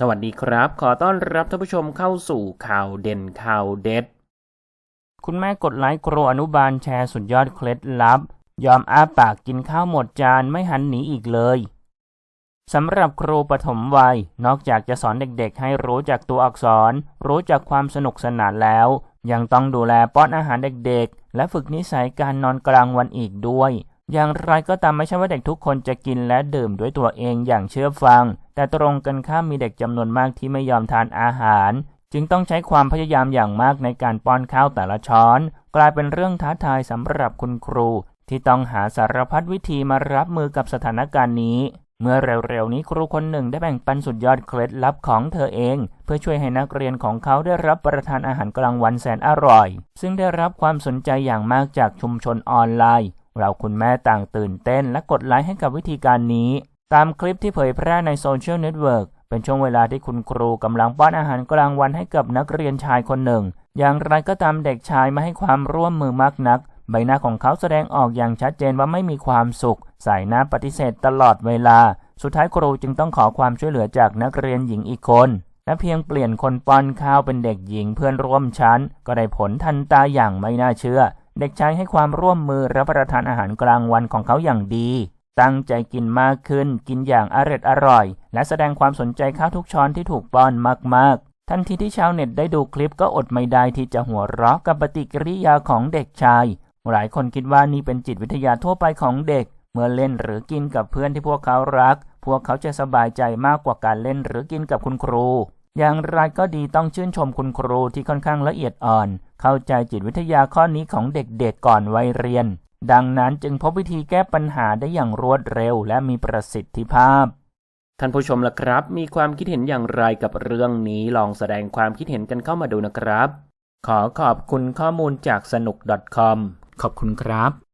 สวัสดีครับ ขอต้อนรับท่านผู้ชมเข้าสู่ข่าวเด่นข่าวเด็ด คุณแม่กดไลค์ครูอนุบาลแชร์สุดยอดเคล็ดลับ ยอมอ้าปากกินข้าวหมดจานไม่หันหนีอีกเลยสำหรับครูปฐมวัย นอกจากจะสอนเด็กๆ ให้รู้จักตัวอักษร รู้จักความสนุกสนานแล้ว ยังต้องดูแลป้อนอาหารเด็กๆ และฝึกนิสัยการนอนกลางวันอีกด้วย อย่างไรก็ตามไม่ใช่ว่าเด็กทุกคนจะกินและดื่มด้วยตัวเองอย่างเชื่อฟัง แต่ตรงกันข้ามมีเด็กจำนวนมากที่ไม่ยอมทานอาหาร จึงต้องใช้ความพยายามอย่างมากในการป้อนข้าวแต่ละช้อน กลายเป็นเรื่องท้าทายสำหรับคุณครู ที่ต้องหาสารพัดวิธีมารับมือกับสถานการณ์นี้เมื่อเร็วๆนี้ครูคนหนึ่งได้แบ่งปันสุดยอดเคล็ดลับของเธอเอง เพื่อช่วยให้นักเรียนของเขาได้รับประทานอาหารกลางวันแสนอร่อย ซึ่งได้รับความสนใจอย่างมากจากชุมชนออนไลน์ เราคุณแม่ต่างตื่นเต้นและกดไลค์ให้กับวิธีการนี้ ตามคลิปที่เผยแพร่ในโซเชียลเน็ตเวิร์กเป็นช่วงเวลาที่คุณครูกำลังป้อนอาหารกลางวันให้กับนักเรียนชายคนหนึ่ง อย่างไรก็ตามเด็กชายไม่ให้ความร่วมมือมากนัก ใบหน้าของเขาแสดงออกอย่างชัดเจนว่าไม่มีความสุขใส่หน้าปฏิเสธตลอดเวลา สุดท้ายครูจึงต้องขอความช่วยเหลือจากนักเรียนหญิงอีกคน และเพียงเปลี่ยนคนป้อนข้าวเป็นเด็กหญิงเพื่อนร่วมชั้น ก็ได้ผลทันตาอย่างไม่น่าเชื่อ เด็กชายให้ความร่วมมือรับประทานอาหารกลางวันของเขาอย่างดี ตั้งใจกินมากขึ้น กินอย่างอร็ดอร่อย และแสดงความสนใจข้าวทุกช้อนที่ถูกป้อนมาก ๆ ทันทีที่ชาวเน็ตได้ดูคลิปก็อดไม่ได้ที่จะหัวเราะกับปฏิกิริยาของเด็กชาย หลายคนคิดว่านี่เป็นจิตวิทยาทั่วไปของเด็ก เมื่อเล่นหรือกินกับเพื่อนที่พวกเขารัก พวกเขาจะสบายใจมากกว่าการเล่นหรือกินกับคุณครู อย่างไรก็ดีต้องชื่นชมคุณครูที่ค่อนข้างละเอียดอ่อน เข้าใจจิตวิทยาข้อนี้ของเด็กๆก่อนวัยเรียนดังนั้นจึงพบวิธีแก้ปัญหาได้อย่างรวดเร็วและมีประสิทธิภาพ ท่านผู้ชมล่ะครับ มีความคิดเห็นอย่างไรกับเรื่องนี้ลองแสดงความคิดเห็นกันเข้ามาดูนะครับ ขอขอบคุณข้อมูลจากสนุก .com ขอบคุณครับ